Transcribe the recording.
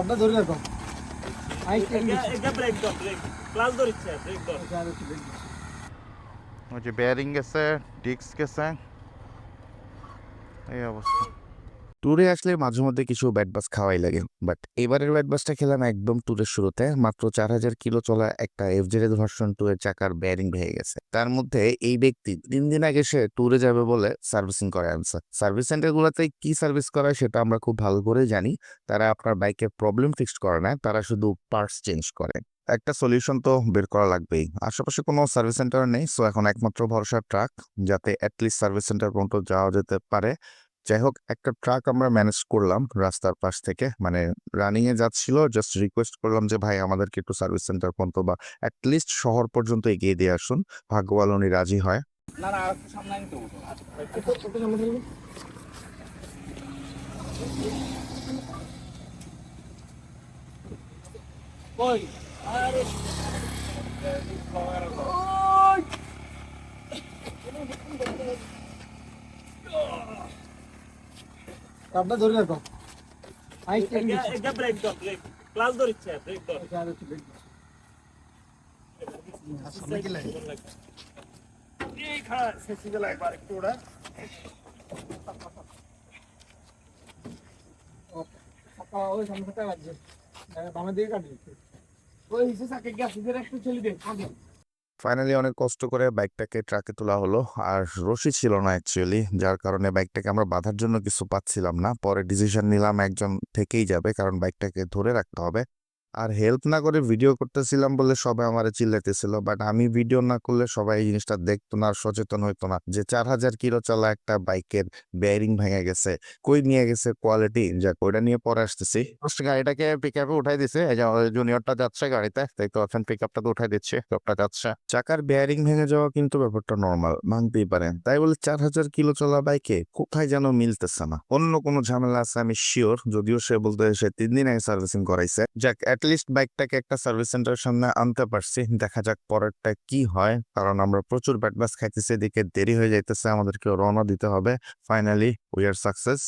আপনার ধরে রাখো। আইস ব্রেক দাও ব্রেক ক্লাস ধরিচ্ছে ব্রেক দাও। ওই যে বেয়ারিং গেছে ডিস্ক গেছে। এই অবস্থা। ট্যুরে আসলে মাঝে মধ্যে কিছু ব্যাট বাস খাওয়াই লাগে। বাট এবারের ব্যাট বাসটা খেলাম একদম ট্যুরের শুরুতে। মাত্র চার হাজার কিলো চলা একটা এফজেড ভার্সন টু এর চাকার বেয়ারিং ভেঙে গেছে। তার মধ্যে এই ব্যক্তি তিন দিন আগে সে ট্যুরে যাবে বলে সার্ভিসিং করে আনছে। সার্ভিস সেন্টার গুলোতে কি সার্ভিস করায় সেটা আমরা খুব ভালো করে জানি। তারা আপনার বাইকের প্রবলেম ফিক্সড করে না, তারা শুধু পার্টস চেঞ্জ করে। একটা সলিউশন তো বের করা লাগবেই। আশেপাশে কোনো সার্ভিস সেন্টার নেই সো এখন একমাত্র ভরসা ট্রাক যাতে অ্যাটলিস্ট সার্ভিস সেন্টার পর্যন্ত যাওয়া যেতে পারে। যাই হোক একটা ট্রাক আমরা ম্যানেজ করলাম রাস্তার পাশ থেকে। মানে রানিং এ যাচ্ছিল জাস্ট রিকোয়েস্ট করলাম যে ভাই আমাদেরকে একটু সার্ভিস সেন্টার পর্যন্ত বা অ্যাটলিস্ট শহর পর্যন্ত এগিয়ে দিয়ে আসুন। ভাগ্যবাল উনি রাজি হয়। না না সামনে আরে আপনার ধরে রাখো। আইস একটা ব্রেক দাও ব্রেক ক্লাস ধরিচ্ছে ব্রেক দাও এই খাড়া শেষে গেল একবার একটু ওরা ওই সামনে দিকে কাটবে। ওই হিসেবে চাকে গ্যাস একটু চলে দে আগে। ফাইনালি অনেক কষ্ট করে বাইকটাকে ট্রাকে তোলা হলো। আর রশি ছিল না অ্যাকচুয়ালি যার কারণে বাইকটাকে আমরা বাঁধার জন্য কিছু পাচ্ছিলাম না। পরে ডিসিশন নিলাম একজন থেকেই যাবে, কারণ বাইকটাকে ধরে রাখতে হবে। আর হেল্প না করে ভিডিও করতেছিলাম বলে সবাই আমার চিল্লাইতেছিল বাট আমি ভিডিও না করলে সবাই এই জিনিসটা দেখতো না আর সচেতন হইতো না যে চার হাজার কিলো চলা একটা বাইকের বেয়ারিং ভেঙে গেছে, কই নিয়ে গেছে কোয়ালিটি যাক, ওইটা নিয়ে পরে আসতেছি। গাড়িটাকে পিক আপে উঠাই দিছে জুনিয়রটা যাচ্ছে গাড়িতে, দেখতে পাচ্ছেন পিক আপটা তো উঠাই দিচ্ছে পিকআপটা যাচ্ছে। চাকার বেয়ারিং ভেঙে যাওয়া কিন্তু ব্যাপারটা নর্মাল ভাঙতেই পারে তাই বলে চার হাজার কিলো চলা বাইকে কোথায় যেন মিলতেছে না। অন্য কোনো ঝামেলা আছে, আমি শিওর যদিও সে বলতে সে তিন দিন আগে সার্ভিসিং করাইছে। যাক অ্যাটলিস্ট বাইকটাকে একটা সার্ভিস সেন্টারের সামনে আনতে পারছি। দেখা যাক পরেরটা কি হয়। কারণ আমরা প্রচুর ব্যাটবাস খাইতেছি, এদিকে দেরি হয়ে যাইতেছে আমাদেরকে রওনা দিতে হবে। Finally we are success